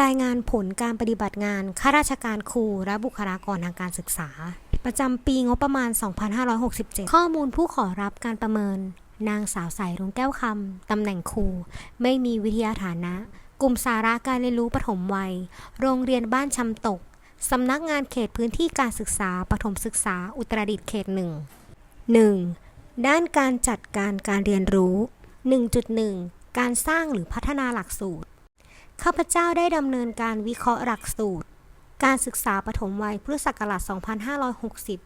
รายงานผลการปฏิบัติงานข้าราชการครูและบุคลากรทางการศึกษา ประจำปีงบประมาณ 2567 ข้อมูลผู้ขอรับการประเมิน นางสาวใสรุ้งแก้วคำตำแหน่งครู ไม่มีวิทยาฐานะ กลุ่มสาระการเรียนรู้ปฐมวัย โรงเรียนบ้านชำตกสำนักงานเขตพื้นที่การศึกษาปฐมศึกษาอุตรดิตถ์เขตหนึ่ง 1. ด้านการจัดการการเรียนรู้ 1.1 การสร้างหรือพัฒนาหลักสูตร ข้าพเจ้าได้ดำเนินการวิเคราะห์หลักสูตร การศึกษาปฐมวัยพุทธศักราช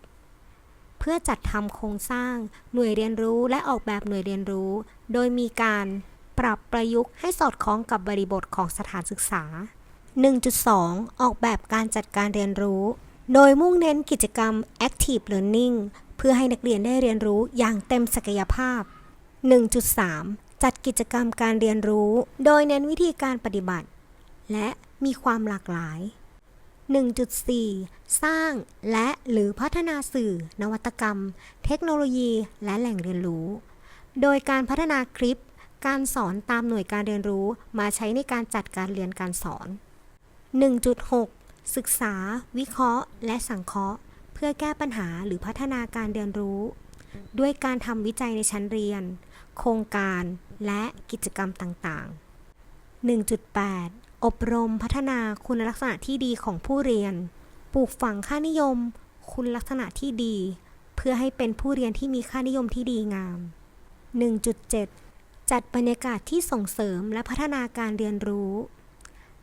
2560 เพื่อจัดทำโครงสร้าง หน่วยเรียนรู้และออกแบบหน่วยเรียนรู้ โดยมีการปรับประยุกต์ให้สอดคล้องกับบริบทของสถานศึกษา 1.2 ออกแบบการจัดการเรียนรู้ โดยมุ่งเน้นกิจกรรม Active Learning เพื่อให้นักเรียนได้เรียนรู้อย่างเต็มศักยภาพ 1.3จัดกิจกรรมการเรียนรู้ โดยเน้นวิธีการปฏิบัติ และมีความหลากหลาย 1.4 สร้างและหรือพัฒนาสื่อ นวัตกรรม เทคโนโลยี และแหล่งเรียนรู้ โดยการพัฒนาคลิป การสอนตามหน่วยการเรียนรู้มาใช้ในการจัดการเรียนการสอน 1.6 ศึกษา วิเคราะห์ และสังเคราะห์ เพื่อแก้ปัญหาหรือพัฒนาการเรียนรู้ ด้วยการทำวิจัยในชั้นเรียน โครงการ และกิจกรรมต่าง ๆ 1.8 อบรมพัฒนาคุณลักษณะที่ดีของผู้เรียน ปลูกฝังค่านิยม คุณลักษณะที่ดี เพื่อให้เป็นผู้เรียนที่มีค่านิยมที่ดีงาม 1.7 จัดบรรยากาศที่ส่งเสริมและพัฒนาการเรียนรู้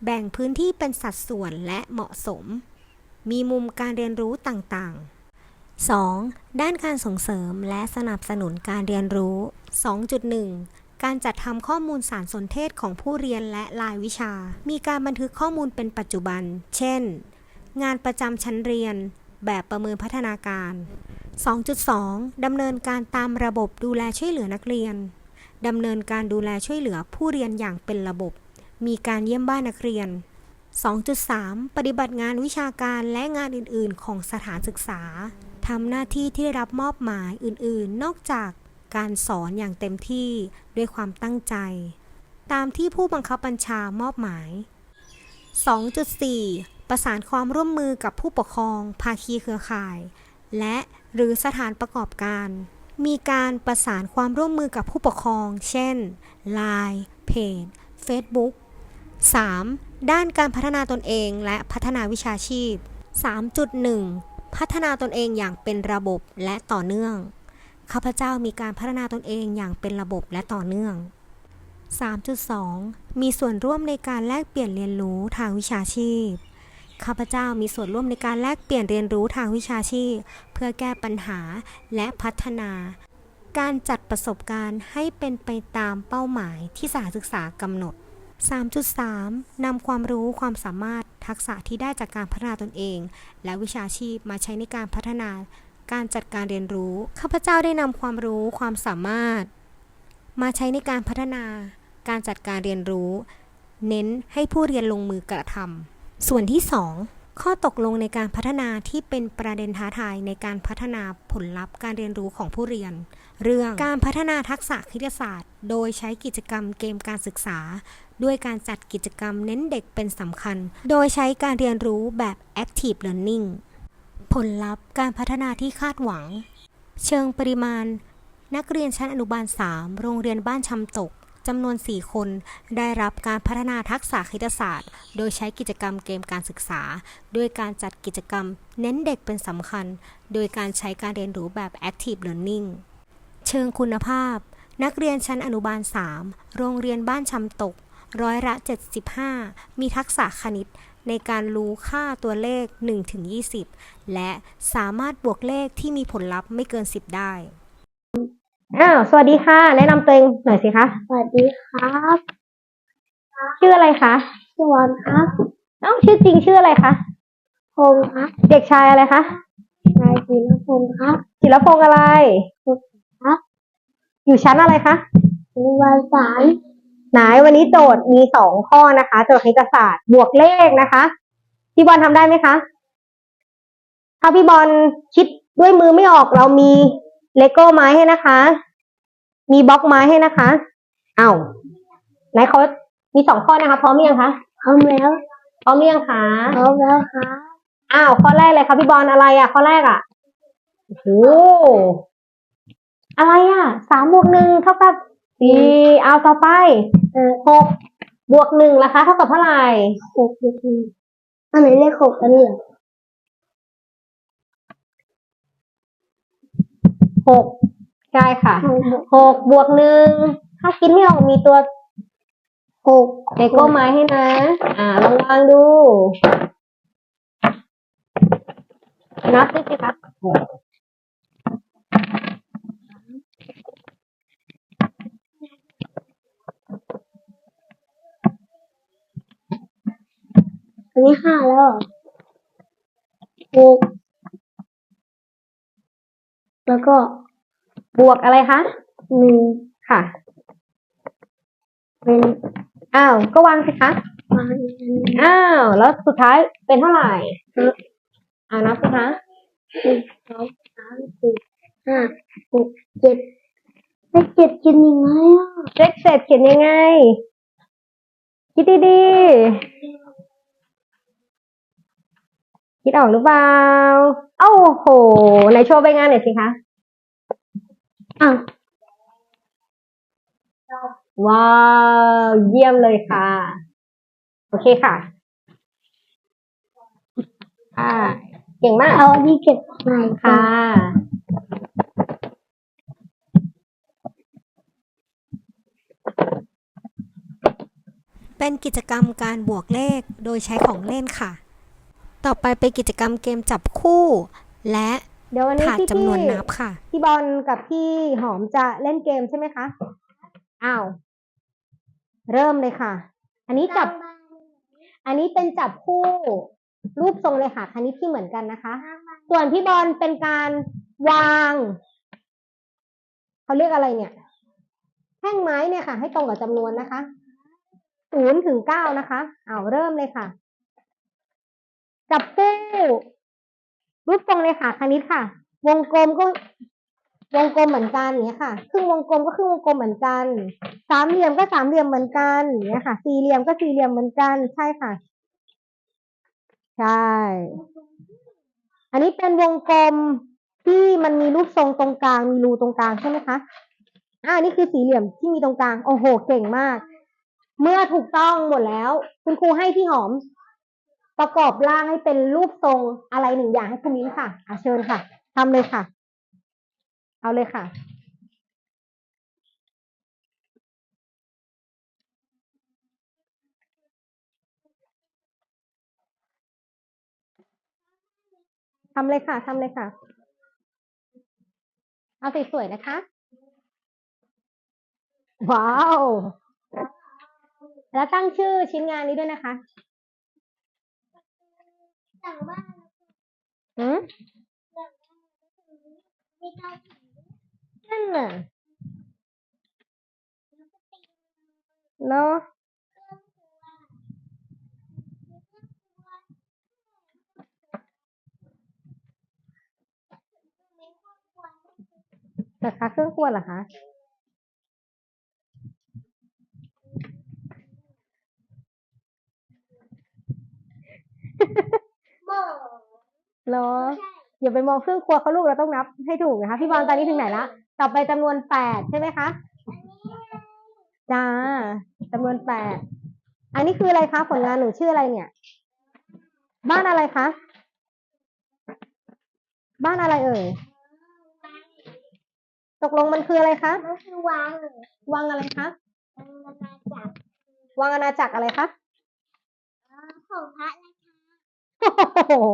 แบ่งพื้นที่เป็นสัดส่วนและเหมาะสม มีมุมการเรียนรู้ต่างๆ 2. ด้านการส่งเสริมและสนับสนุนการเรียนรู้ 2.1 การจัดทำข้อมูลสารสนเทศของผู้เรียนและรายวิชา มีการบันทึกข้อมูลเป็นปัจจุบัน เช่น งานประจำชั้นเรียน แบบประเมินพัฒนาการ 2.2 ดำเนินการตามระบบดูแลช่วยเหลือนักเรียน ดำเนินการดูแลช่วยเหลือผู้เรียนอย่างเป็นระบบ มีการเยี่ยมบ้านนักเรียน 2.3 ปฏิบัติงานวิชาการและงานอื่น ๆ ของสถานศึกษาทำหน้าที่ที่ได้รับมอบหมายอื่น ๆ นอกจาก การสอนอย่างเต็มที่ด้วยความตั้งใจ ตามที่ผู้บังคับบัญชามอบหมาย 2.4 ประสานความร่วมมือกับผู้ปกครอง ภาคีเครือข่าย และหรือสถานประกอบการ มีการประสานความร่วมมือกับผู้ปกครอง เช่น Line เพจ Facebook 3. ด้านการพัฒนาตนเองและพัฒนาวิชาชีพ 3.1 พัฒนาตนเองอย่างเป็นระบบและต่อเนื่อง ข้าพเจ้ามีการพัฒนาตนเองอย่างเป็นระบบและต่อเนื่อง 3.2 มีส่วนร่วมในการแลกเปลี่ยนเรียนรู้ทางวิชาชีพ ข้าพเจ้ามีส่วนร่วมในการแลกเปลี่ยนเรียนรู้ทางวิชาชีพ เพื่อแก้ปัญหาและพัฒนา การจัดประสบการณ์ให้เป็นไปตามเป้าหมายที่สถานศึกษากำหนด 3.3 นำความรู้ความสามารถทักษะที่ได้จากการพัฒนาตนเอง และวิชาชีพมาใช้ในการพัฒนา การจัดการเรียนรู้ ข้าพเจ้าได้นำความรู้ความสามารถ มาใช้ในการพัฒนา การจัดการเรียนรู้ เน้นให้ผู้เรียนลงมือกระทำส่วนที่ 2 ข้อตกลงในการพัฒนาที่เป็นประเด็นท้าทายในการพัฒนาผลลัพธ์การเรียนรู้ของผู้เรียน เรื่องการพัฒนาทักษะคณิตศาสตร์ โดยใช้กิจกรรมเกมการศึกษา ด้วยการจัดกิจกรรมเน้นเด็กเป็นสำคัญ โดยใช้การเรียนรู้แบบ active learning ผลลัพธ์การพัฒนาที่คาดหวัง เชิงปริมาณ นักเรียนชั้นอนุบาล 3 โรงเรียนบ้านชำตกจำนวน 4 คน ได้รับการพัฒนาทักษะคณิตศาสตร์ โดยใช้กิจกรรมเกมการศึกษาด้วยการจัดกิจกรรม เน้นเด็กเป็นสำคัญ โดยการใช้การเรียนรู้แบบ active learning เชิงคุณภาพ นักเรียนชั้นอนุบาล 3 โรงเรียนบ้านชำตก ร้อยละ 75 มีทักษะคณิตในการรู้ค่าตัวเลข 1-20 และสามารถบวกเลขที่มีผลลัพธ์ไม่เกิน 10 ได้ อ้าว สวัสดีค่ะ แนะนำตัวเองหน่อยสิคะ สวัสดีครับ ชื่ออะไรคะสวัสดีครับเอ้าชื่อจริงชื่ออะไรคะพงษ์ครับเด็กชายอะไรคะนายศิลพงษ์ครับจิรพงษ์อะไรครับอยู่ชั้นอะไรคะอนุบาลสาม ไหนวันนี้โจทย์มีสองข้อนะคะ โจทย์คณิตศาสตร์บวกเลขนะคะ พี่บอลทำได้ไหมคะ ถ้าพี่บอลคิดด้วยมือไม่ออกเรามีเลโก้ไม้ให้นะคะ มีบล็อกไม้ให้นะคะเอาไหนเขามีสองข้อนะคะ พร้อมหรือยังคะพร้อมแล้วพร้อมหรือยังคะพร้อมแล้วครับอ้าวข้อแรกเลยค่ะพี่บอลอะไรอะ ข้อแรกอะโอ้โหอะไรอะสามบวกหนึ่งเท่ากับ สี่เอาต่อไปเออหกบวกหนึ่งล่ะคะเท่ากับเท่าไหร่หกบวกหนึ่งอันไหนเลขหกอันนี้เหรอหกใช่ค่ะหกบวกหกบวกหนึ่งถ้าคิดไม่ออกมีตัวหกเลโก้ไม้ให้นะ อ่าลองวางดูนับดูสิคะ อันนี้ห้าแล้วเหรอหกแล้วก็บวกอะไรคะหนึ่งค่ะ เป็นอ้าวก็วางสิคะวางอีกอันหนึ่งอ้าวแล้วสุดท้ายเป็นเท่าไหร่อ่านับสิคะหนึ่งสองสามสี่ห้าหกเจ็ดเลขเจ็ดกินยังไงอะเลขเศษเขียนยังไงคิดดีๆ คิดออกหรือเปล่าเอ้าโหไหนโชว์ใบงานหน่อยสิคะอะว้าว เยี่ยมเลยค่ะ โอเคค่ะอ่าเก่งมากเอาอันนี้เก็บข้างในค่ะ เป็นกิจกรรมการบวกเลขโดยใช้ของเล่นค่ะ ต่อไปเป็นกิจกรรมเกมจับคู่ และเดี๋ยววันนี้ถาดพี่จำนวนนับค่ะ พี่บอลกับพี่หอมจะเล่นเกมใช่ไหมคะ อ้าว เริ่มเลยค่ะ อันนี้จับ อันนี้เป็นจับคู่ รูปทรงเลยค่ะคณิตที่เหมือนกันนะคะ ส่วนพี่บอลเป็นการวาง เขาเรียกอะไรเนี่ย แท่งไม้เนี่ยค่ะ ให้ตรงกับจำนวนนะคะศูนย์ถึงเก้านะคะ เอาเริ่มเลยค่ะ จับคู่รูปทรงเลยค่ะคณิตค่ะ วงกลมก็วงกลมเหมือนกันอย่างเนี้ยค่ะ ครึ่งวงกลมก็ครึ่งวงกลมเหมือนกัน สามเหลี่ยมก็สามเหลี่ยมเหมือนกันอย่างเนี้ยค่ะ สี่เหลี่ยมก็สี่เหลี่ยมเหมือนกัน ใช่ค่ะ ใช่ อันนี้เป็นวงกลมที่มันมีรูปทรงตรงกลาง มีรูตรงกลางใช่ไหมคะ อ่า นี่คือสี่เหลี่ยมที่มีตรงกลาง โอ้โห เก่งมาก เมื่อถูกต้องหมดแล้ว คุณครูให้พี่หอม ประกอบร่างให้เป็นรูปทรงอะไรหนึ่งอย่างให้คุณมิ้นค่ะอาเชิญค่ะทำเลยค่ะ เอาเลยค่ะทำเลยค่ะทำเลยค่ะ เอาสวยๆนะคะ ว้าว แล้วตั้งชื่อชิ้นงานนี้ด้วยนะคะ สั่งบ้านอืมไม่ได้นั่นน่ะเนาะนะคะเครื่องครัวเหรอคะ หม้อ เหรออย่าไปมองเครื่องครัวเขาลูกเราต้องนับให้ถูกนะคะพี่บอลตอนนี้ถึงไหนละต่อไปจำนวนแปดใช่ไหมคะจ้าจำนวนแปดอันนี้คืออะไรคะผลงานหนูชื่ออะไรเนี่ย บ้านอะไรคะบ้านอะไรเอ่ยตกลงมันคืออะไรคะมันคือวางวังอะไรคะมันมาจากวังอาณาจักรอะไรคะของพระราชาโอ้โห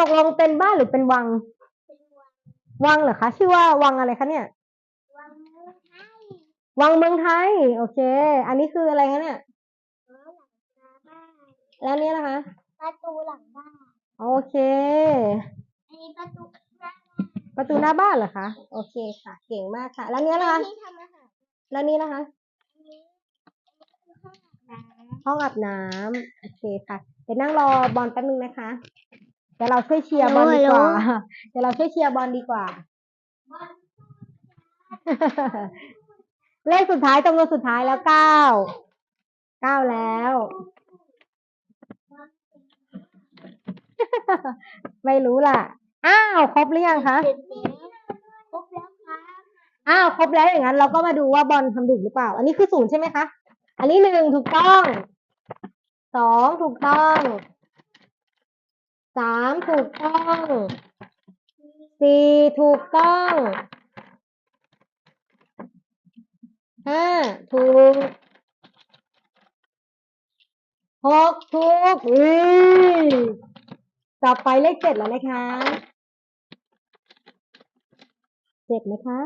ตกลงเป็นบ้านหรือเป็นวังเป็นวัง วังเหรอคะ ชื่อว่าวังอะไรคะเนี่ย วังเมืองไทย วังเมืองไทย โอเค อันนี้คืออะไรคะเนี่ยอ๋อหลังคาบ้านแล้วเนี่ยนะคะ ประตูหลังบ้าน โอเคอันนี้ประตูหน้าประตูหน้าบ้านเหรอคะ โอเคค่ะ เก่งมากค่ะ แล้วเนี้ยบ้าล่ะนคะ ที่ทำอาหารแล้วนี้นะคะอันนี้อันนี้คือห้องอาบน้ห้องอาบน้ำโอเคค่ะ เดี๋ยวนั่งรอบอลแป๊บนึงนะคะ เดี๋ยวเราช่วยเชียร์บอลดีกว่าเดี๋ยวเราช่วยเชียร์บอลดีกว่า เลขสุดท้ายจำนวนสุดท้ายแล้วเก้า เก้าแล้วำไม่รู้ล่ะ อ้าว ครบหรือยังคะเจ็ดแล้วครบแล้วครับอ้าว ครบแล้วอย่างนั้น เราก็มาดูว่าบอลทำถูกหรือเปล่า อันนี้คือศูนย์ใช่ไหมคะ อันนี้หนึ่งถูกต้อง สองถูกต้อง สามถูกต้องสี่ถูกต้องห้าถูกหกถูกอือต่อไปเลขเจ็ดแล้วนะคะเจ็ดนะคะ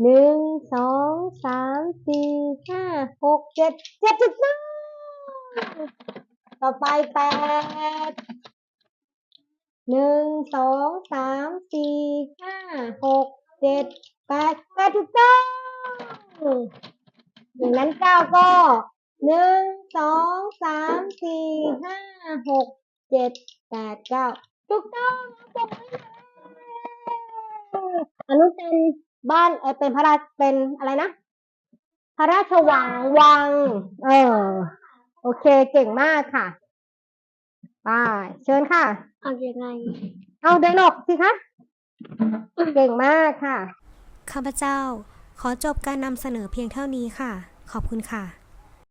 หนึ่งสองสามสี่ห้าหกเจ็ดเจ็ดถูกต้องต่อไปแปด หนึ่งสองสามสี่ห้าหกเจ็ดแปดแปดถูกต้องอย่างนั้นเก้าก็หนึ่งสองสามสี่ห้าหกเจ็ดแปดเก้าถูกต้องปรบมือเลยอันนู้เป็นบ้านเออเป็นพระราชเป็นอะไรนะ พระราชวังวัง เออ โอเคเก่งมากค่ะไปเชิญค่ะ เอายังไง เอาเดินออกสิคะ เก่งมากค่ะ ข้าพเจ้า ขอจบการนำเสนอเพียงเท่านี้ค่ะ ขอบคุณค่ะ